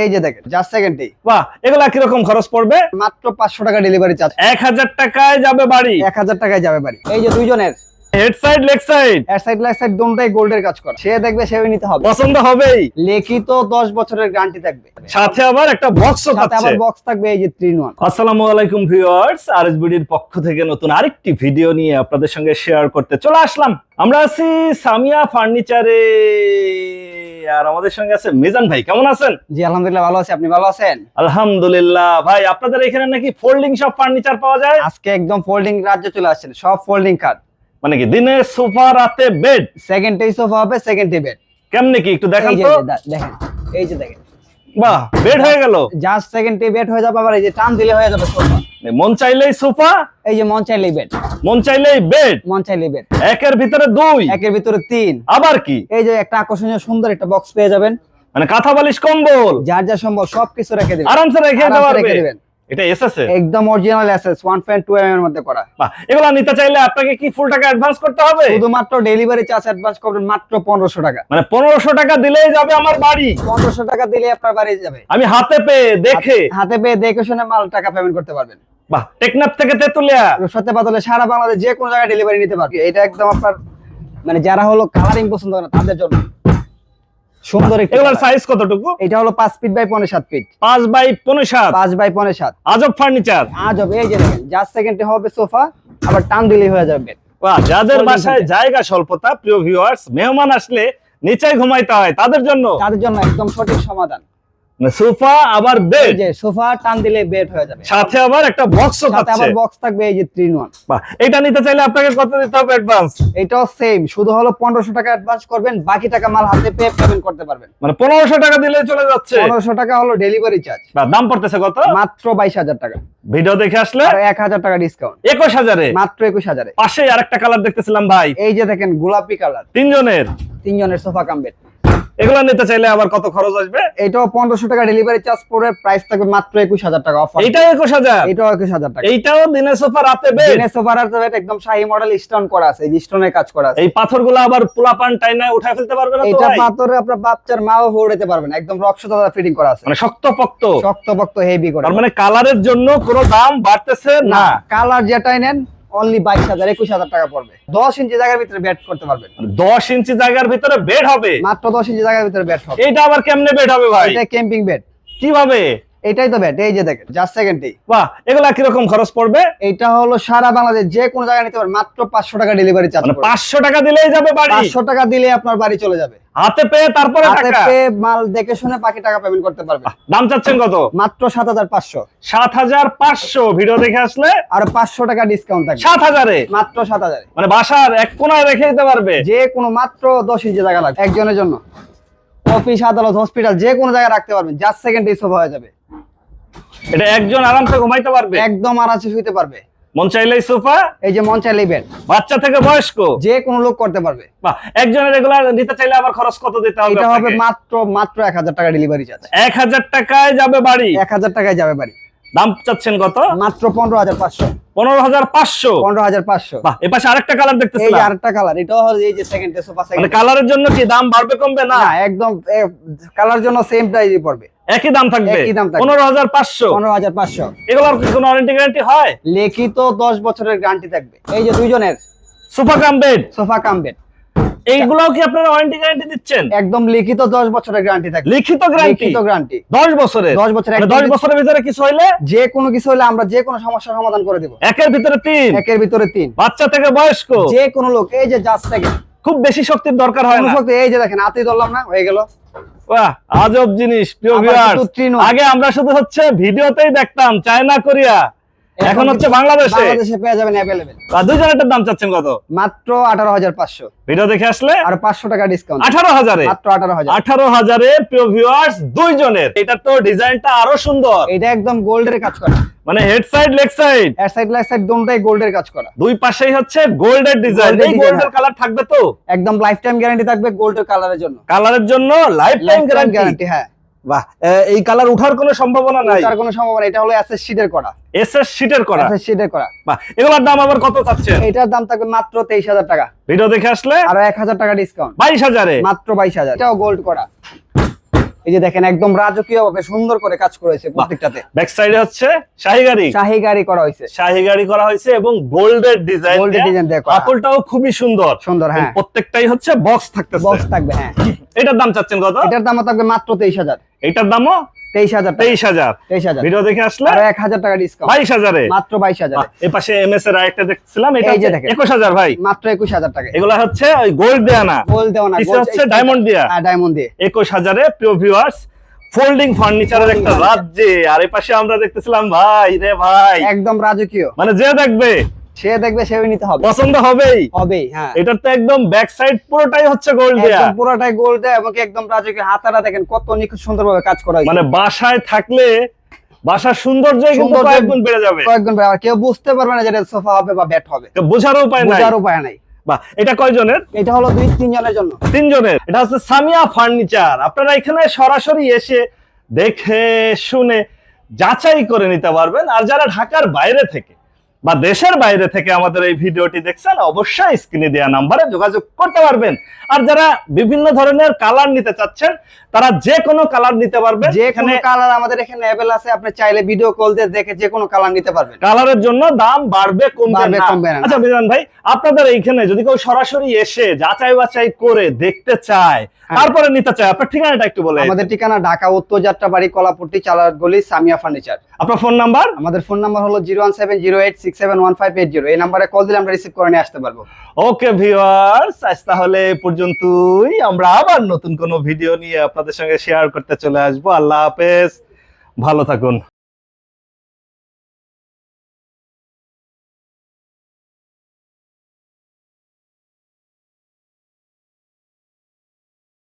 এই যে দেখেন জাস্ট সেকেন্ডেই বাহ এগুলা কীরকম খরচ পড়বে? মাত্র পাঁচশো টাকা ডেলিভারি চার্জ এক হাজার টাকায় যাবে বাড়ি। এক হাজার টাকায় যাবে বাড়ি। এই যে দুইজনের। হেড সাইড লেগ সাইড এর সাইড লেগ সাইড দুটোই গোল্ডের কাজ করা। সে দেখবে সেও নিতে হবে। পছন্দ হবেই। লিখিত দশ বছরের গ্যারান্টি থাকবে। সাথে আবার একটা বক্সও সাথে আবার বক্স থাকবে এই যে থ্রি ওয়ান আসসালামু আলাইকুম ভিউয়ার্স আরএসবিডির পক্ষ থেকে নতুন আরেকটি ভিডিও নিয়ে আপনাদের সঙ্গে শেয়ার করতে চলে আসলাম। আমরা আছি সামিয়া ফার্নিচারে। আর আমাদের সঙ্গে আছে মিজান ভাই কেমন আছেন? জি আলহামদুলিল্লাহ ভালো আছি। আপনি ভালো আছেন? আলহামদুলিল্লাহ। ভাই আপনাদের এখানে নাকি ফোল্ডিং সব ফার্নিচার পাওয়া যায়? আজকে একদম ফোল্ডিং রাজ্যে চলে আসছেন সব ফোল্ডিং কাট মানে কি দিনে সোফা রাতে বেড সেকেন্ড ডে সোফা হবে সেকেন্ড ডে বেড কেমনে কি একটু দেখান তো। দেখেন এই যে দেখেন। বাহ বেড হয়ে গেল। জাস্ট সেকেন্ডে বেড হয়ে যাবে আবার এই যে টান দিলে হয়ে যাবে সোফা। মন চাইলেই সোফা এই যে মন চাইলেই বেড মন চাইলেই বেড মন চাইলেই বেড একের ভিতরে দুই। একের ভিতরে তিন। আবার কি? এই যে একটা আকর্ষণীয় সুন্দর একটা বক্স পেয়ে যাবেন। মানে কাঁথা বালিশ কম্বল। যার যা সম্ভব সবকিছু রেখে দেবেন। আরামসে রেখে দিবেন। এটা এসএসএ একদম অরিজিনাল এসএস 1.2 এম এর মধ্যে করা। বাহ এগুলো নিতে চাইলে আপনাকে কি ফুল টাকা অ্যাডভান্স করতে হবে? শুধুমাত্র ডেলিভারি চার্জ অ্যাডভান্স করবেন মাত্র 1500 টাকা। মানে পনেরোশো টাকা দিলেই যাবে আমার বাড়ি। 1500 টাকা দিলে আপনার বাড়ি যাবে। আমি হাতে পেয়ে দেখে। হাতে পেয়ে দেখে শুনে মাল টাকা পেমেন্ট করতে পারবেন। বাহ টেকনাফ থেকে তেতুলিয়া। সত্যি পাতলে সারা বাংলাদেশ যে কোনো জায়গায় ডেলিভারি নিতে পারবে। এটা একদম আপনার মানে যারা হলো কালারিং পছন্দ করে না তাদের জন্য। সুন্দর এগুলোর সাইজ কতটুকু? এটা হলো পাঁচ ফিট বাই পনেরো সাত ফিট পাঁচ বাই পনেরো সাত? পাঁচ বাই পনেরো সাত। আজব ফার্নিচার আজ হবে এই যে দেখেন জাস্ট সেকেন্ডে হবে সোফা আবার টান দিলেই হয়ে যাবে বাহ যাদের বাসায় জায়গা স্বল্পতা প্রিয় ভিউয়ার্স মেহমান আসলে নিচে ঘুমাইতে হয় তাদের জন্য। তাদের জন্য একদম সঠিক সমাধান। সোফা আবার বেড যে সোফা টান দিলে বেড হয়ে যাবে। সাথে আবার একটা বক্সও সাথে আবার বক্স থাকবে এই যে থ্রি ওয়ান বাহ এটা নিতে চাইলে আপনাকে কত দিতে হবে অ্যাডভান্স এটাও সেম শুধু হলো পনেরোশো টাকা অ্যাডভান্স করবেন বাকি টাকা মাল হাতে পেয়ে পেমেন্ট করতে পারবেন। মানে পনেরোশো টাকা দিলে চলে যাচ্ছে। পনেরোশো টাকা হলো ডেলিভারি চার্জ দাম পড়তেছে কত? মাত্র বাইশ হাজার টাকা। ভিডিও দেখে আসলে? আর এক হাজার টাকা ডিসকাউন্ট একুশ হাজারে? মাত্র একুশ হাজারে। পাশে আরেকটা কালার দেখতেছিলাম ভাই। এই যে দেখেন গোলাপি কালার তিনজনের? তিনজনের সোফা কামবেড এগুলো নিতে চাইলে আবার কত খরচ আসবে? এটাও পনেরোশো টাকা ডেলিভারি চার্জ পড়ে প্রাইস থাকবে মাত্র একুশ হাজার টাকা অফার এইটা একুশ হাজার? এটাও একুশ হাজার টাকা। সোফা রাতে বেড বেড একদম শাহী মডেল স্টোন করা আছে স্টোনের কাজ করা আছে। এই পাথরগুলো আবার পোলাপান টাইনা উঠায় ফেলতে পারবে না এটা পাথরে আপনার বাচ্চার মাও ভরে পারবেন একদম রক্সতা ফিটিং করা আছে। মানে শক্ত পক্ত শক্ত পক্ত হেভি করে মানে কালারের জন্য কোনো দাম বাড়তেছে না? কালার যেটাই নেন অনলি বাইশ হাজার একুশ হাজার টাকা পড়বে। দশ ইঞ্চি জায়গার ভিতরে ব্যাট করতে পারবেন। মানে দশ ইঞ্চি জায়গার ভিতরে বেড হবে? মাত্র দশ ইঞ্চি জায়গার ভিতরে ব্যাট হবে। এটা আবার কেমনে বেড হবে ভাই? এটা ক্যাম্পিং বেড কীভাবে? এটাই তো ব্যাট এই যে দেখেন জাস্ট সেকেন্ডেই বাহ এগুলা কীরকম খরচ পড়বে? এটা হলো সারা বাংলাদেশ যে কোনো জায়গায় নিতে পারেন মাত্র পাঁচশো টাকা ডেলিভারি চার্জ মানে পাঁচশো টাকা দিলেই যাবে বাড়ি? পাঁচশো টাকা দিলে আপনার বাড়ি চলে যাবে। হাতে পেয়ে তারপরে হাতে পেয়ে মাল দেখে শুনে বাকি টাকা পেমেন্ট করতে পারবে। দাম চাচ্ছেন কত? মাত্র সাত হাজার পাঁচশো। সাত হাজার পাঁচশো ভিডিও দেখে আসলে? আর পাঁচশো টাকা ডিসকাউন্ট থাকবে। সাত হাজারে? মাত্র সাত হাজারে। মানে বাসার এক কোনায় রেখে দিতে পারবে? যে কোনো মাত্র দশ ইঞ্চি জায়গা লাগবে। একজনের জন্য। অফিস আদালত হসপিটাল যে কোনো জায়গায় রাখতে পারবেন। জাস্ট সেকেন্ড সোফা হয়ে যাবে। এটা একজন আরামসে ঘুমাইতে পারবে? একদম আরামসে শুইতে পারবে। মন চাইলেই সোফা এই যে মন চাইলেই বেড বাচ্চা থেকে বয়স্ক? যে কোনো লোক করতে পারবে। বাহ, একজনের রেগুলার নিতে চাইলে আবার খরচ কত দিতে হবে এটা হবে মাত্র মাত্র এক হাজার টাকা ডেলিভারি চার্জ এক হাজার টাকায় যাবে বাড়ি? এক হাজার টাকায় যাবে বাড়ি। দাম চাচ্ছেন কত? মাত্র পনেরো হাজার পাঁচশো। পনেরো হাজার পাঁচশো? পনেরো হাজার পাঁচশো। বাহ এ পাশে আরেকটা কালার দেখতেছিলাম এই আরেকটা কালার এটাও হল এই যে সেকেন্ড সোফা মানে সেকেন্ড কালারের জন্য কি দাম বাড়বে কমবে না? না একদম কালার জন্য সেম প্রাইসই পড়বে। একই দাম থাকবে। পনেরো হাজার পাঁচশো। পনেরো হাজার পাঁচশো। এগুলোর কোনো ওয়ারেন্টি গ্যারান্টি হয়? লিখিত দশ বছরের গ্যারান্টি থাকবে। এই যে দুইজনের। Super cum bed. Sofa cum bed. এইগুলোও কি আপনারা ওয়ারেন্টি গ্যারান্টি দিচ্ছেন? একদম লিখিত দশ বছরের গ্যারান্টি থাকবে। লিখিত গ্যারান্টি লিখিত গ্যারান্টি দশ বছরের? দশ বছর মানে একদম দশ বছরের ভিতরে কিছু হইলে? যে কোনো কিছু হলে আমরা যে কোনো সমস্যার সমাধান করে দেবো। একের ভিতরে তিন। একের ভিতরে তিন। বাচ্চা থেকে বয়স্ক? যে কোনো লোক এই যে জাস্ট সেকেন্ড খুব বেশি শক্তির দরকার হয় না। এই যে দেখেন হাতেই ধরলাম না হয়ে গেল। বাহ আজব জিনিস প্রিয়। আগে আমরা শুধু হচ্ছে ভিডিওতেই দেখতাম চায়না কোরিয়া এখন হচ্ছে বাংলাদেশে? বাংলাদেশে পেয়ে যাবেন অ্যাভেলেবেল আর দুইজনেরটার দাম চাচ্ছেন কত? মাত্র আঠারো হাজার পাঁচশো। ভিডিও দেখে আসলে আর পাঁচশো টাকা ডিসকাউন্ট আঠারো হাজারে? মাত্র আঠারো হাজার। আঠারো হাজারে প্রিয় ভিউয়ার্স দুইজনের এটা তো ডিজাইনটা আরও সুন্দর। এটা একদম গোল্ডের কাজ করা। মানে হেড সাইড লেগ সাইড এর সাইড লেগ সাইড দুটোই গোল্ডের কাজ করা। দুই পাশেই হচ্ছে গোল্ডের ডিজাইন এই গোল্ডের। কালার থাকবে তো? একদম লাইফ টাইম গ্যারান্টি থাকবে গোল্ডের কালারের জন্য। কালারের জন্য লাইফ টাইম গ্যারান্টি হ্যাঁ। বাহ এই কালার উঠার কোনো সম্ভাবনা নাই। তার কোনো সম্ভাবনা এটা হলো এসএস শীটের করা। এসএস শিটের করা? এসএস শীটের করা। বাহ এগুলোর দাম আবার কত চাচ্ছেন? এটার দাম থাকবে মাত্র তেইশ হাজার টাকা। ভিডিও দেখে আসলে? আর এক হাজার টাকা ডিসকাউন্ট বাইশ হাজারে? মাত্র বাইশ হাজার। এটাও গোল্ড করা। এই যে দেখেন একদম রাজকীয় ভাবে সুন্দর করে কাজ করেছে প্রত্যেকটাতে। ব্যাক সাইডে হচ্ছে শাহী গাড়ি। শাহী গাড়ি করা হয়েছে। শাহী গাড়ি করা হয়েছে এবং গোল্ডের ডিজাইন গোল্ডের ডিজাইন দিয়ে করা। খুবই সুন্দর। সুন্দর হ্যাঁ। প্রত্যেকটাই হচ্ছে বক্স থাকতেছে। বক্স থাকবে হ্যাঁ। এটার দাম চাচ্ছেন কত? এটার দাম থাকবে মাত্র তেইশ হাজার। এটার দামও তেইশ হাজার তেইশ হাজার। তেইশ হাজার। ভিডিও দেখে আসলে এক হাজার টাকা ডিসকাউন্ট বাইশ হাজারে। মাত্র বাইশ হাজার। এ পাশে এম এস এর আরেকটা দেখছিলাম এটা যে দেখেন। একুশ হাজার ভাই। মাত্র একুশ হাজার টাকা। এগুলো হচ্ছে ওই গোল্ড দেয়া না। গোল দেওয়া না হচ্ছে ডায়মন্ড দিয়া। ডায়মন্ড দিয়ে। একুশ হাজারে প্রিয় ভিউয়ার্স ফোল্ডিং ফার্নিচারের একটা রাজ্যে। আর এই পাশে আমরা দেখতেছিলাম ভাই রে ভাই। একদম রাজকীয়। মানে যে দেখবে সে দেখবে সেও নিতে হবে। পছন্দ হবেই। হবেই হ্যাঁ। এটার তো একদম ব্যাক সাইড পুরোটাই হচ্ছে গোল্ড দেয়া। একদম পুরোটাই গোল দেয় এবং একদম রাজকীয় হাতারা দেখেন কত নিখুঁত সুন্দরভাবে কাজ করা হয়েছে। মানে বাসায় থাকলে বাসার সৌন্দর্য কিন্তু সৌন্দর্য- কয়েক গুণ বেড়ে যাবে। ভাই আর কেউ বুঝতে পারবে না যে এটা সোফা হবে বা ব্যাট হবে। তো বোঝার উপায় নাই। বোঝার উপায় নাই। বাহ এটা কয়জনের? এটা হলো দুই তিনজনের জন্য। তিনজনের। এটা হচ্ছে সামিয়া ফার্নিচার। আপনারা এখানে সরাসরি এসে দেখে শুনে যাচাই করে নিতে পারবেন। আর যারা ঢাকার বাইরে থেকে বা দেশের বাইরে থেকে আমাদের এই ভিডিওটি দেখছেন অবশ্যই স্ক্রিনে দেওয়া নাম্বারে যোগাযোগ করতে পারবেন। আর যারা বিভিন্ন ধরনের কালার নিতে চাচ্ছেন তারা যে কোনো কালার নিতে পারবেন। যে কোনো কালার আমাদের এখানে অ্যাভেল আছে আপনি চাইলে ভিডিও কল দিয়ে দেখে যে কোনো কালার নিতে পারবেন। কালারের জন্য দাম বাড়বে কমবে কমবে না। আচ্ছা বিধান ভাই আপনাদের এইখানে যদি কেউ সরাসরি এসে যাচাই বাছাই করে দেখতে চায় হ্যাঁ। তারপরে নিতে চায় আপনার ঠিকানাটা একটু বলে আমাদের ঠিকানা ঢাকা উত্তর যাত্রাবাড়ি কলাপট্টি চালার গলি সামিয়া ফার্নিচার। আপনার ফোন নাম্বার আমাদের ফোন নাম্বার হলো zero one seven zero eight one five zero এই নাম্বারে কল দিলে আমরা রিসিভ করে নিয়ে আসতে পারব। ওকে ভিউয়ার্স আজ তাহলে পর্যন্তই। আমরা আবার নতুন কোনো ভিডিও নিয়ে আপনাদের সঙ্গে শেয়ার করতে চলে আসব। আল্লাহ হাফেজ। ভালো থাকুন।